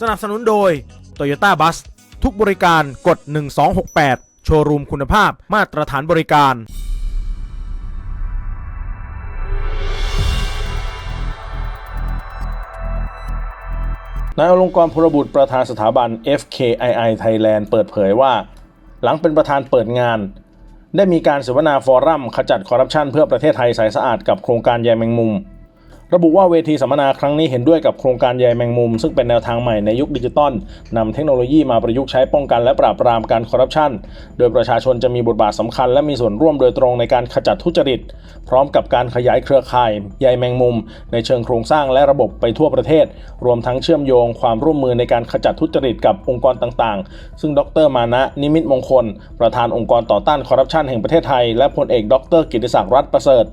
สนับสนุนโดย Toyota Bus ทุกบริการกด 1268 โชว์รูมคุณภาพมาตรฐานบริการ นายอลงกรพลบุตรประธานสถาบัน FKII Thailand เปิดเผยว่า หลังเป็นประธานเปิดงาน ได้มีการเสวนาฟอรัมขจัดคอร์รัปชันเพื่อประเทศไทยใสสะอาดกับโครงการใยแมงมุม ระบุว่าเวทีสัมมนาครั้งนี้เห็นด้วยกับโครงการใยแมงมุม ซึ่งเป็นแนวทางใหม่ในยุคดิจิตอลนำเทคโนโลยีมาประยุกต์ใช้ป้องกันและปราบปรามการคอร์รัปชัน โดยประชาชนจะมีบทบาทสำคัญและมีส่วนร่วมโดยตรงในการขจัดทุจริต พร้อมกับการขยายเครือข่ายใยแมงมุม ในเชิงโครงสร้างและระบบไปทั่วประเทศ รวมทั้งเชื่อมโยงความร่วมมือในการขจัดทุจริตกับองค์กรต่างๆ ซึ่งดรมานะนิมิตมงคล ประธานองค์กรต่อต้านคอร์รัปชันแห่งประเทศไทยและพลเอกดรกิติศักดิ์รัตน์ประเสริฐ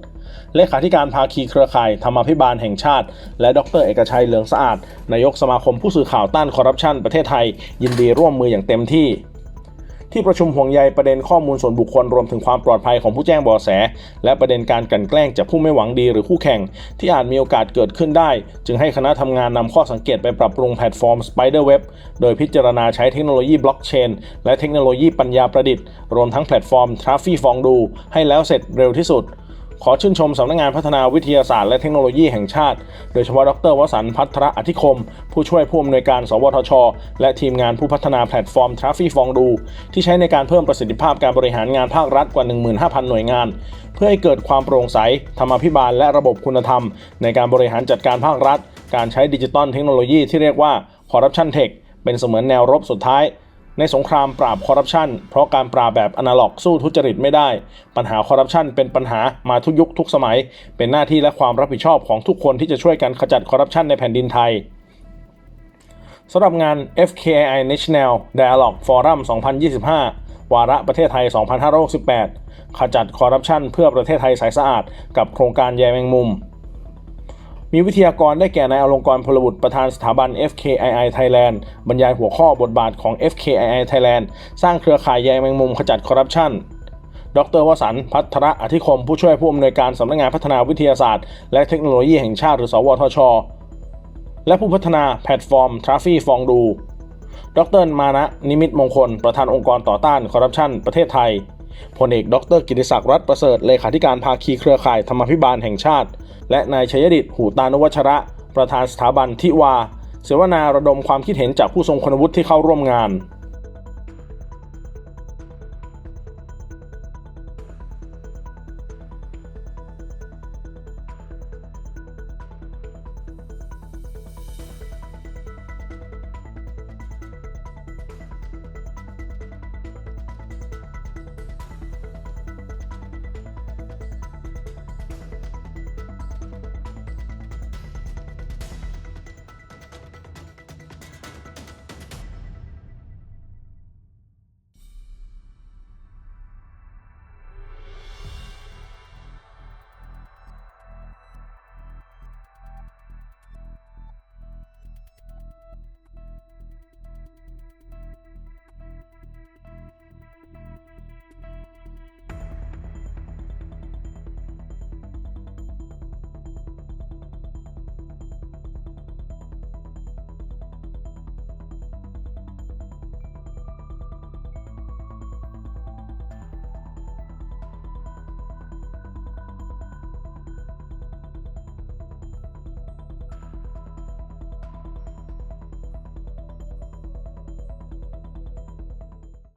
เลขาธิการภาคีเครือข่ายธรรมาภิบาลแห่งชาติ และดร เอกชัยเหลืองสะอาด นายกสมาคมผู้สื่อข่าวต้านคอร์รัปชันประเทศไทย ยินดีร่วมมืออย่างเต็มที่ที่ประชุมห่วงใยประเด็นข้อมูลส่วนบุคคลรวมถึงความปลอดภัยของผู้แจ้งเบาะแส และประเด็นการกลั่นแกล้งจากผู้ไม่หวังดีหรือคู่แข่ง ที่อาจมีโอกาสเกิดขึ้นได้ จึงให้คณะทำงานนำข้อสังเกตไปปรับปรุงแพลตฟอร์ม Spiderweb โดยพิจารณาใช้เทคโนโลยีบล็อกเชนและเทคโนโลยีปัญญาประดิษฐ์ รวมทั้งแพลตฟอร์ม t r a f f i ฟองดูให้แล้วเสร็จเร็วที่สุด ขอชื่นชมสำนักงานพัฒนาวิทยาศาสตร์และเทคโนโลยีแห่งชาติ โดยเฉพาะดรวสันต์พัทรอธิคม ผู้ช่วยผู้อำนวยการ สวทช และทีมงานผู้พัฒนาแพลตฟอร์มทราฟ f ีฟองดู ที่ใช้ในการเพิ่มประสิทธิภาพการบริหารงานภาครัฐกว่า 15,000 หน่วยงาน เพื่อให้เกิดความโปร่งใสธรรมาภิบาลและระบบคุณธรรม ในการบริหารจัดการภาครัฐ การใช้ดิจิตอลเทคโนโลยีที่เรียกว่า Corruption Tech เป็นเสมือนแนวรบสุดท้าย ในสงครามปราบคอร์รัปชันเพราะการปราบแบบอนาล็อกสู้ทุจริตไม่ได้ ปัญหาคอร์รัปชันเป็นปัญหามาทุกยุคทุกสมัย เป็นหน้าที่และความรับผิดชอบของทุกคนที่จะช่วยกันขจัดคอร์รัปชันในแผ่นดินไทยสำหรับงาน FKI National Dialogue Forum 2025 วาระประเทศไทย 2568 ขจัดคอร์รัปชันเพื่อประเทศไทยใสสะอาด กับโครงการแยแมงมุม มีวิทยากรได้แก่นายอลงกรพลบุตรประธานสถาบัน FKII Thailand บรรยายหัวข้อบทบาทของ FKII Thailand สร้างเครือข่ายใยแมงมุมขจัดคอร์รัปชันดรวสันต์พัทรอธิคม ผู้ช่วยผู้อำนวยการสำนักงานพัฒนาวิทยาศาสตร์ และเทคโนโลยีแห่งชาติหรือ สวทช และผู้พัฒนาแพลตฟอร์มทราฟฟี่ฟองดู ดรมานะ นิมิตมงคล ประธานองค์กรต่อต้านคอร์รัปชันประเทศไทย พลเอกดรกิติศักดิ์รัตนประเสริฐเลขาธิการภาคีเครือข่ายธรรมาภิบาลแห่งชาติ และนายชัยดิตหูตานุวัชระ ประธานสถาบันทิวา เสวนาระดมความคิดเห็นจากผู้ทรงคุณวุฒิที่เข้าร่วมงาน